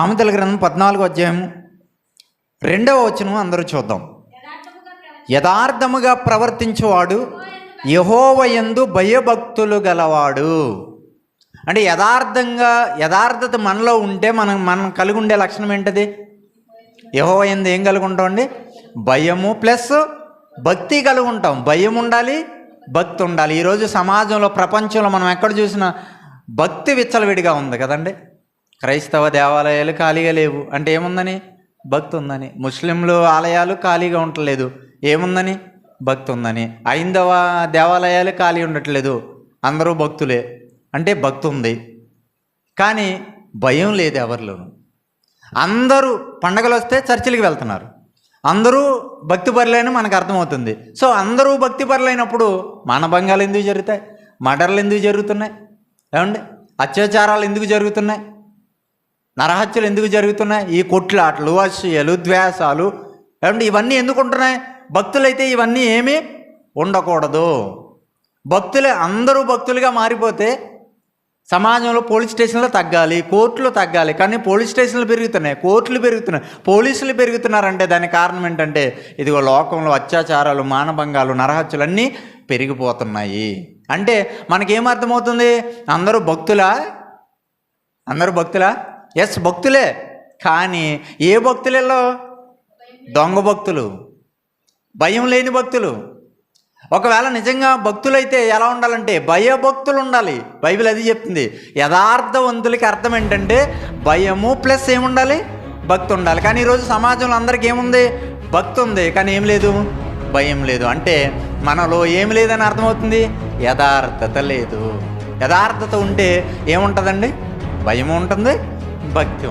సామెతల గ్రంథం పద్నాలుగు అధ్యాయము రెండవ వచనం అందరూ చూద్దాం. యథార్థముగా ప్రవర్తించేవాడు యహోవయందు భయభక్తులు గలవాడు. అంటే యథార్థంగా యథార్థత మనలో ఉంటే మనం మనం కలిగి ఉండే లక్షణం ఏంటది? యహోవయందు ఏం కలిగి ఉంటామండి భయము ప్లస్ భక్తి కలిగి ఉంటాం. భయం ఉండాలి భక్తి ఉండాలి. ఈరోజు సమాజంలో ప్రపంచంలో మనం ఎక్కడ చూసినా భక్తి విచ్చలవిడిగా ఉంది కదండి? క్రైస్తవ దేవాలయాలు ఖాళీగా లేవు. అంటే ఏముందని? భక్తి ఉందని ముస్లింలు ఆలయాలు ఖాళీగా ఉండట్లేదు. ఏముందని? భక్తి ఉందని ఐందవ దేవాలయాలు ఖాళీ ఉండట్లేదు. అందరూ భక్తులే. అంటే భక్తి ఉంది కానీ భయం లేదు ఎవరిలోనూ. అందరూ పండగలు వస్తే చర్చిలకు వెళ్తున్నారు. అందరూ భక్తి పరులైన మనకు అర్థమవుతుంది. సో అందరూ భక్తి పరులైనప్పుడు మానభంగాలు ఎందుకు జరుగుతాయి? మర్డర్లు ఎందుకు జరుగుతున్నాయి? ఏమండి? అత్యాచారాలు ఎందుకు జరుగుతున్నాయి? నరహత్యలు ఎందుకు జరుగుతున్నాయి? ఈ కొట్లాటలు అసూయలు ద్వేషాలు. ఏమంటే ఇవన్నీ ఎందుకు ఉంటున్నాయి? భక్తులైతే ఇవన్నీ ఏమీ ఉండకూడదు. భక్తులే అందరూ భక్తులుగా మారిపోతే సమాజంలో పోలీస్ స్టేషన్లో తగ్గాలి కోర్టులు తగ్గాలి. కానీ పోలీస్ స్టేషన్లు పెరుగుతున్నాయి కోర్టులు పెరుగుతున్నాయి. పోలీసులు పెరుగుతున్నారంటే దానికి కారణం ఏంటంటే ఇదిగో లోకంలో అత్యాచారాలు మానభంగాలు నరహత్యలు అన్నీ పెరిగిపోతున్నాయి. అంటే మనకేమర్థమవుతుంది అందరూ భక్తులా? అందరూ భక్తులా? ఎస్ భక్తులే. కానీ ఏ భక్తులలో? దొంగ భక్తులు. భయం లేని భక్తులు. ఒకవేళ నిజంగా భక్తులైతే ఎలా ఉండాలంటే భయభక్తులు ఉండాలి. బైబిల్ అది చెప్తుంది. యథార్థవంతులకి అర్థం ఏంటంటే భయము ప్లస్ ఏముండాలి? భక్తి ఉండాలి. కానీ ఈరోజు సమాజంలో అందరికీ ఏముంది? భక్తి ఉంది. కానీ ఏం లేదు? భయం లేదు. అంటే మనలో ఏమి లేదని అర్థమవుతుంది? యథార్థత లేదు. యథార్థత ఉంటే ఏముంటుందండి? భయం ఉంటుంది. भक्ति